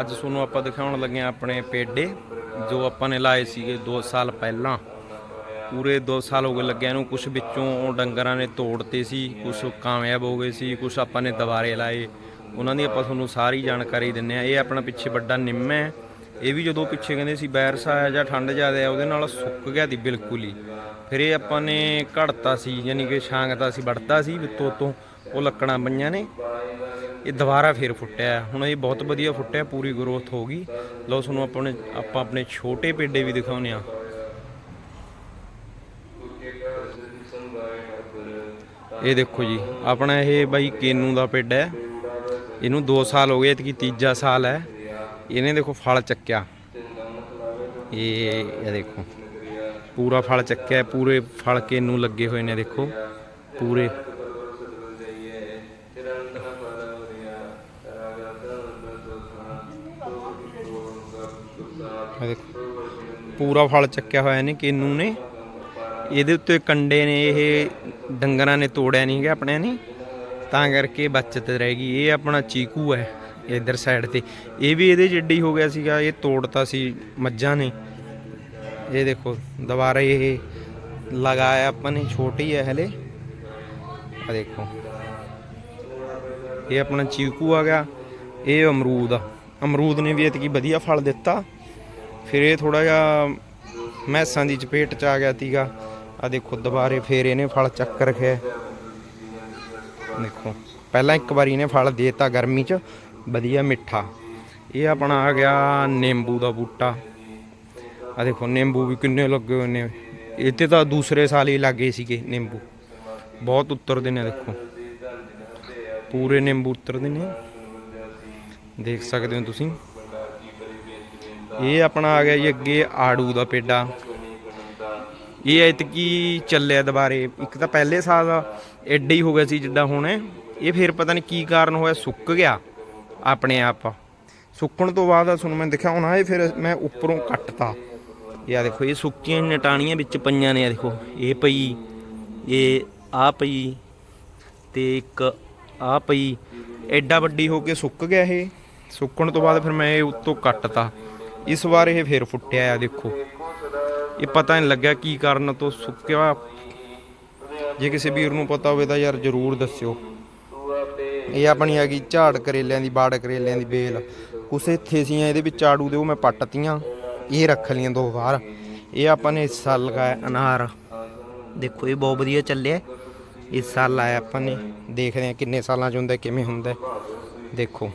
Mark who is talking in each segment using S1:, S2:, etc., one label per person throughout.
S1: ਅੱਜ ਤੁਹਾਨੂੰ ਆਪਾਂ ਦਿਖਾਉਣ ਲੱਗੇ ਹਾਂ ਆਪਣੇ ਪੇਡੇ, ਜੋ ਆਪਾਂ ਨੇ ਲਾਏ ਸੀਗੇ 2 ਸਾਲ ਪਹਿਲਾਂ। ਪੂਰੇ 2 ਸਾਲ ਹੋ ਗਏ ਲੱਗਿਆ ਨੂੰ ਕੁਝ ਵਿੱਚੋਂ ਡੰਗਰਾਂ ਨੇ ਤੋੜਤੇ ਸੀ ਕੁਝ ਕਾਮਯਾਬ ਹੋ ਗਏ ਸੀ ਕੁਝ ਆਪਾਂ ਨੇ ਦੁਬਾਰੇ ਲਾਏ। ਉਹਨਾਂ ਦੀ ਆਪਾਂ ਤੁਹਾਨੂੰ ਸਾਰੀ ਜਾਣਕਾਰੀ ਦਿੰਨੇ ਆ ਇਹ ਆਪਣਾ ਪਿੱਛੇ ਵੱਡਾ ਨਿੰਮ ਹੈ। ਇਹ ਵੀ ਜਦੋਂ ਪਿੱਛੇ ਕਹਿੰਦੇ ਸੀ ਵਾਇਰਸ ਆਇਆ ਜਾਂ ਠੰਡ ਜ਼ਿਆਦਾ ਆ, ਉਹਦੇ ਨਾਲ ਸੁੱਕ ਗਿਆ ਦੀ ਬਿਲਕੁਲ ਹੀ। ਫਿਰ ਇਹ ਆਪਾਂ ਨੇ ਘੜਤਾ ਸੀ, ਯਾਨੀ ਕਿ ਛਾਂਗਤਾ ਸੀ ਵੜਤਾ ਸੀ ਵਿੱਤੋਂ ਤੋਂ ਉਹ ਲੱਕੜਾਂ ਪਈਆਂ ਨੇ। ਇਹ ਦੁਬਾਰਾ ਫੇਰ ਫੁੱਟਿਆ ਹੁਣ ਇਹ ਬਹੁਤ ਵਧੀਆ ਫੁੱਟਿਆ, ਪੂਰੀ ਗਰੋਥ ਹੋ ਗਈ। ਲਓ ਤੁਹਾਨੂੰ ਆਪਣੇ, ਆਪਾਂ ਆਪਣੇ ਛੋਟੇ ਪੇਡੇ ਵੀ ਦਿਖਾਉਨੇ ਆ ਇਹ ਦੇਖੋ ਜੀ, ਆਪਣਾ ਇਹ ਬਾਈ ਕੇਨੂ ਦਾ ਪੇਡਾ ਹੈ। ਇਹਨੂੰ 2 ਸਾਲ ਹੋ ਗਏ ਤੇ ਤੀਜਾ ਸਾਲ ਹੈ। ਇਹਨੇ ਦੇਖੋ ਫਲ ਚੱਕਿਆ। ਇਹ ਇਹ ਦੇਖੋ, ਪੂਰਾ ਫਲ ਚੱਕਿਆ ਪੂਰੇ ਫਲ ਕੇਨੂ ਲੱਗੇ ਹੋਏ ਨੇ, ਦੇਖੋ। ਪੂਰੇ। ਆਹ ਦੇਖੋ। ਪੂਰਾ ਫਲ ਚੱਕਿਆ ਹੋਇਆ ਨੇ ਕੇਨੂ ਨੇ। ਇਹਦੇ ਉੱਤੇ ਕੰਡੇ ਨੇ, ਇਹ ਡੰਗਰਾਂ ਨੇ ਤੋੜਿਆ ਨਹੀਂ ਗਿਆ ਆਪਣੇ ਨੇ। ਤਾਂ ਕਰਕੇ ਬਚਤ ਰਹਿ ਗਈ। ਇਹ ਆਪਣਾ ਚੀਕੂ ਹੈ ਇਧਰ ਸਾਈਡ ਤੇ। ਇਹ ਵੀ ਇਹਦੇ ਜਿੱਡੀ ਹੋ ਗਿਆ ਸੀਗਾ, ਇਹ ਤੋੜਤਾ ਸੀ ਮੱਝਾਂ ਨੇ। ਇਹ ਦੇਖੋ, ਦੁਬਾਰਾ ਇਹ ਲਗਾਇਆ ਆਪਾਂ ਨੇ, ਛੋਟੀ ਹੈ ਹਲੇ। ਆ ਦੇਖੋ। ਇਹ ਆਪਣਾ ਚੀਕੂ ਆ ਗਿਆ। ਇਹ ਅਮਰੂਦ ਆ। ਅਮਰੂਦ ਨੇ ਵੀ ਇਤਕੀ ਵਧੀਆ ਫਲ ਦਿੱਤਾ। ਫਿਰ ਇਹ ਥੋੜਾ ਜਿਹਾ ਮੈਸਾਂ ਦੀ ਚਪੇਟ ਚ ਆ ਗਿਆ ਤੀਗਾ। ਆ ਦੇਖੋ ਦੁਬਾਰੇ ਫੇਰ ਇਹਨੇ ਫਲ ਚੱਕ ਰੱਖਿਆ। ਦੇਖੋ, ਪਹਿਲਾਂ ਇੱਕ ਵਾਰੀ ਇਹਨੇ ਫਲ ਦੇਤਾ ਗਰਮੀ ਚ, ਵਧੀਆ ਮਿੱਠਾ। ਇਹ ਆਪਣਾ ਆ ਗਿਆ ਨਿੰਬੂ ਦਾ ਬੂਟਾ। ਆ ਦੇਖੋ, ਨਿੰਬੂ ਵੀ ਕਿੰਨੇ ਲੱਗੇ ਹੋਏ ਨੇ। ਇੱਥੇ ਤਾਂ ਦੂਸਰੇ ਸਾਲ ਹੀ ਲੱਗੇ ਸੀਗੇ ਨਿੰਬੂ। ਬਹੁਤ ਉੱਤਰਦੇ ਨੇ, ਦੇਖੋ। ਪੂਰੇ ਨਿੰਬੂ ਉੱਤਰਦੇ ਨੇ। ਦੇਖ ਸਕਦੇ ਹੋ ਤੁਸੀਂ। ਇਹ ਆਪਣਾ ਆ ਗਿਆ ਜੀ ਅੱਗੇ ਆੜੂ ਦਾ ਪੇਡਾ। ਇਹ ਐਤਕੀ ਚੱਲਿਆ ਦੁਬਾਰੇ। ਇੱਕ ਤਾਂ ਪਹਿਲੇ ਸਾਲ ਐਡਾ ਹੀ ਹੋ ਗਿਆ ਸੀ ਜਿੱਦਾਂ ਹੁਣ। ਇਹ ਫਿਰ ਪਤਾ ਨਹੀਂ ਕੀ ਕਾਰਨ ਹੋਇਆ, ਸੁੱਕ ਗਿਆ ਆਪਣੇ ਆਪ। ਸੁੱਕਣ ਤੋਂ ਬਾਅਦ ਤੁਹਾਨੂੰ ਮੈਂ ਦਿਖਾਉਣਾ ਇਹ ਫਿਰ ਮੈਂ ਉੱਪਰੋਂ ਕੱਟਤਾ। ਇਹ ਆ ਦੇਖੋ, ਇਹ ਸੁੱਕੀਆਂ ਨਟਾਣੀਆਂ ਵਿੱਚ ਪਈਆਂ ਨੇ ਆ ਦੇਖੋ। ਇਹ ਪਈ, ਇਹ ਆ ਪਈ ਤੇ ਇੱਕ ਆ ਪਈ। ਐਡਾ ਵੱਡੀ ਹੋ ਕੇ ਸੁੱਕ ਗਿਆ ਇਹ। ਸੁੱਕਣ ਤੋਂ ਬਾਅਦ ਫਿਰ ਮੈਂ ਇਹ ਉੱਤੋਂ ਕੱਟਤਾ। ਇਸ ਵਾਰ ਇਹ ਫਿਰ ਫੁੱਟਿਆ ਆ, ਦੇਖੋ। ਇਹ ਪਤਾ ਨਹੀਂ ਲੱਗਿਆ ਕੀ ਕਾਰਨ ਤੋਂ ਸੁੱਕਿਆ ਜੇ ਕਿਸੇ ਵੀਰ ਨੂੰ ਪਤਾ ਹੋਵੇ ਤਾਂ ਯਾਰ ਜਰੂਰ ਦੱਸਿਓ। ਇਹ ਆਪਣੀ ਹੈਗੀ ਝਾੜ ਕਰੇਲਿਆਂ ਦੀ, ਬਾੜ ਕਰੇਲਿਆਂ ਦੀ ਬੇਲ। ਕੁਛ ਇੱਥੇ ਸੀਆਂ, ਇਹਦੇ ਵਿੱਚ ਆੜੂ ਦੇ ਉਹ ਮੈਂ ਪੱਟਤੀਆਂ ਇਹ ਰੱਖ ਲਈਆਂ ਦੋ ਵਾਰ। ਇਹ ਆਪਾਂ ਨੇ ਇਸ ਸਾਲ ਲਗਾਇਆ ਅਨਾਰ। ਦੇਖੋ, ਇਹ ਬਹੁਤ ਵਧੀਆ ਚੱਲਿਆ। ਇਸ ਸਾਲ ਲਾਇਆ ਆਪਾਂ ਨੇ। ਦੇਖਦੇ ਹਾਂ ਕਿੰਨੇ ਸਾਲਾਂ ਚ ਹੁੰਦਾ, ਕਿਵੇਂ ਹੁੰਦਾ। ਦੇਖੋ।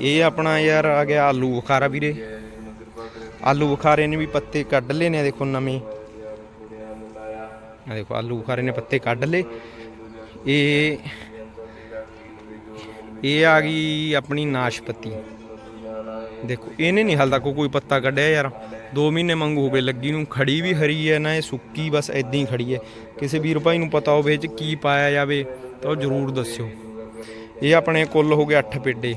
S1: ਇਹ ਆਪਣਾ ਯਾਰ ਆ ਗਿਆ ਆਲੂ ਬੁਖਾਰਾ ਵੀਰੇ। ਆਲੂ ਬੁਖਾਰੇ ਨੇ ਵੀ ਪੱਤੇ ਕੱਢ ਲਏ ਨੇ, ਦੇਖੋ ਨਵੇਂ। ਆ ਦੇਖੋ, ਆਲੂ ਬੁਖਾਰੇ ਨੇ ਪੱਤੇ ਕੱਢ ਲਏ। ਇਹ ਇਹ ਆ ਗਈ ਆਪਣੀ ਨਾਸ਼ਪਤੀ। ਦੇਖੋ, ਇਹਨੇ ਨਹੀਂ ਹਾਲ ਤੱਕ ਕੋਈ ਪੱਤਾ ਕੱਢਿਆ ਯਾਰ। 2 ਮਹੀਨੇ ਮੰਗੂ ਹੋ ਗਏ, ਲੱਗੀ ਨੂੰ ਖੜੀ ਵੀ ਹਰੀ ਹੈ ਨਾ ਇਹ ਸੁੱਕੀ, ਬਸ ਐਦਾਂ ਹੀ ਖੜੀ ਹੈ ਕਿਸੇ ਵੀਰ ਭਾਈ ਨੂੰ ਪਤਾ ਹੋਵੇ ਇਹ ਚ ਕੀ ਪਾਇਆ ਜਾਵੇ, ਤਾਂ ਉਹ ਜ਼ਰੂਰ ਦੱਸਿਓ। ਇਹ ਆਪਣੇ ਕੁੱਲ ਹੋ ਗਏ 8 ਪੇਡੇ।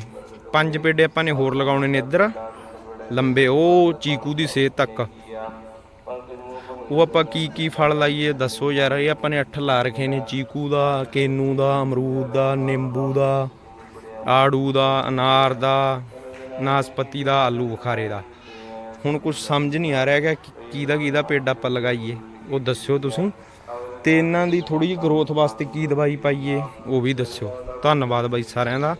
S1: ਪੰਜ ਪੇਡੇ ਆਪਾਂ ਨੇ ਹੋਰ ਲਗਾਉਣੇ ਨੇ ਇੱਧਰ। ਲੰਬੇ, ਉਹ ਚੀਕੂ ਦੀ ਸੇਧ ਤੱਕ। ਉਹ ਆਪਾਂ ਕੀ ਕੀ ਫਲ ਲਾਈਏ ਦੱਸੋ ਯਾਰ, ਇਹ ਆਪਾਂ ਨੇ 8 ਲਾ ਰੱਖੇ ਨੇ, ਚੀਕੂ ਦਾ, ਕੇਨੂ ਦਾ, ਅਮਰੂਦ ਦਾ, ਨਿੰਬੂ ਦਾ, ਆੜੂ ਦਾ, ਅਨਾਰ ਦਾ, ਨਾਸਪਤੀ ਦਾ, ਆਲੂ ਬੁਖਾਰੇ ਦਾ। ਹੁਣ ਕੁਝ ਸਮਝ ਨਹੀਂ ਆ ਰਿਹਾ ਕਿ ਕਿਹਦਾ ਕਿਹਦਾ ਪੇਡ ਆਪਾਂ ਲਗਾਈਏ। ਉਹ ਦੱਸਿਓ ਤੁਸੀਂ। ਤੇ ਇਹਨਾਂ ਦੀ ਥੋੜੀ ਜਿਹੀ ਗਰੋਥ ਵਾਸਤੇ ਕੀ ਦਵਾਈ ਪਾਈਏ, ਉਹ ਵੀ ਦੱਸਿਓ। ਧੰਨਵਾਦ ਬਾਈ ਸਾਰਿਆਂ ਦਾ।